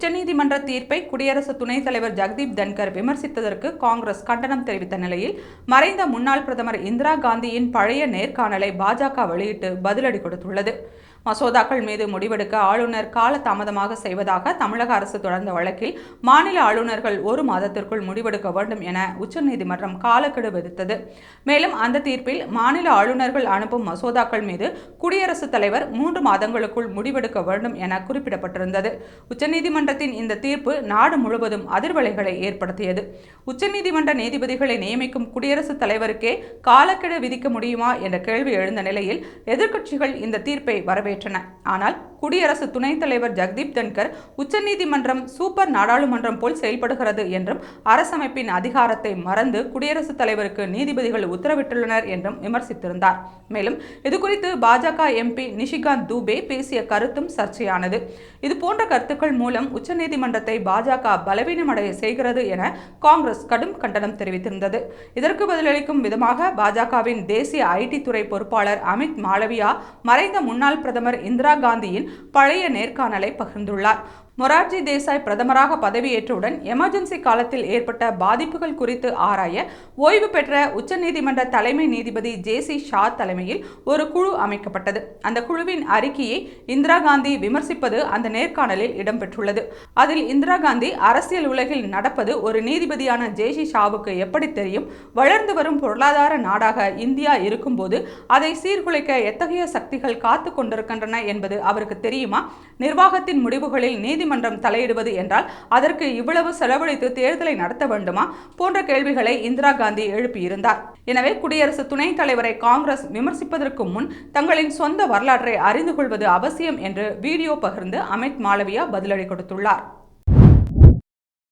உச்சநீதிமன்ற தீர்ப்பை குடியரசு துணைத் தலைவர் ஜெகதீப் தன்கர் விமர்சித்ததற்கு காங்கிரஸ் கண்டனம் தெரிவித்த நிலையில் மறைந்த முன்னாள் பிரதமர் இந்திரா காந்தியின் பழைய நேர்காணலை பாஜக வெளியிட்டு பதிலடி கொடுத்துள்ளது. மசோதாக்கள் மீது முடிவெடுக்க ஆளுநர் கால தாமதமாக செய்வதாக தமிழக அரசு தொடர்ந்த வழக்கில் மாநில ஆளுநர்கள் ஒரு மாதத்திற்குள் முடிவெடுக்க வேண்டும் என உச்சநீதிமன்றம் காலக்கெடு விதித்தது. மேலும் அந்த தீர்ப்பில் மாநில ஆளுநர்கள் அனுப்பும் மசோதாக்கள் மீது குடியரசுத் தலைவர் மூன்று மாதங்களுக்குள் முடிவெடுக்க வேண்டும் என குறிப்பிடப்பட்டிருந்தது. உச்சநீதிமன்றத்தின் இந்த தீர்ப்பு நாடு முழுவதும் அதிர்வலைகளை ஏற்படுத்தியது. உச்சநீதிமன்ற நீதிபதிகளை நியமிக்கும் குடியரசுத் தலைவருக்கே காலக்கெடு விதிக்க முடியுமா என்ற கேள்வி எழுந்த நிலையில் எதிர்க்கட்சிகள் இந்த தீர்ப்பை வரவேற்றன. ஆனால் குடியரசு துணைத் தலைவர் ஜெகதீப் தன்கர் உச்சநீதிமன்றம் சூப்பர் நாடாளுமன்றம் போல் செயல்படுகிறது என்றும் அரசமைப்பின் அதிகாரத்தை மறந்து குடியரசுத் தலைவருக்கு நீதிபதிகள் உத்தரவிட்டுள்ளனர் என்றும் விமர்சித்திருந்தார். மேலும் இதுகுறித்து பாஜக எம்பி நிஷிகாந்த் தூபே பேசிய கருத்தும் சர்ச்சையானது. இது போன்ற கருத்துக்கள் மூலம் உச்சநீதிமன்றத்தை பாஜக பலவீனமடைய செய்கிறது என காங்கிரஸ் கடும் கண்டனம் தெரிவித்திருந்தது. இதற்கு பதிலளிக்கும் விதமாக பாஜகவின் தேசிய ஐடி துறை பொறுப்பாளர் அமித் மாளவியா மறைந்த முன்னாள் பிரதமர் இந்திரா காந்தியின் பழைய நேர்காணலை பகிர்ந்துள்ளார். மொரார்ஜி தேசாய் பிரதமராக பதவியேற்றவுடன் எமர்ஜென்சி காலத்தில் ஏற்பட்ட பாதிப்புகள் குறித்து ஆராய ஓய்வு பெற்ற உச்சநீதிமன்ற தலைமை நீதிபதி ஜே சி ஷா தலைமையில் ஒரு குழு அமைக்கப்பட்டது. அந்த குழுவின் அறிக்கையை இந்திரா காந்தி விமர்சிப்பது அந்த நேர்காணலில் இடம்பெற்றுள்ளது. அதில் இந்திரா காந்தி அரசியல் உலகில் நடப்பது ஒரு நீதிபதியான ஜே சி ஷாவுக்கு எப்படி தெரியும்? வளர்ந்து வரும் பொருளாதார நாடாக இந்தியா இருக்கும்போது அதை சீர்குலைக்க எத்தகைய சக்திகள் காத்து கொண்டிருக்கின்றன என்பது அவருக்கு தெரியுமா? நிர்வாகத்தின் முடிவுகளில் நீதிமன்றம் தலையிடுவது என்றால் அதற்கு இவ்வளவு செலவழித்து தேர்தலை நடத்த வேண்டுமா போன்ற கேள்விகளை இந்திரா காந்தி எழுப்பியிருந்தார். எனவே குடியரசு துணைத் தலைவரை காங்கிரஸ் விமர்சிப்பதற்கு முன் தங்களின் சொந்த வரலாற்றை அறிந்து கொள்வது அவசியம் என்று வீடியோ பகிர்ந்து அமித் மாளவியா பதிலடி கொடுத்துள்ளார்.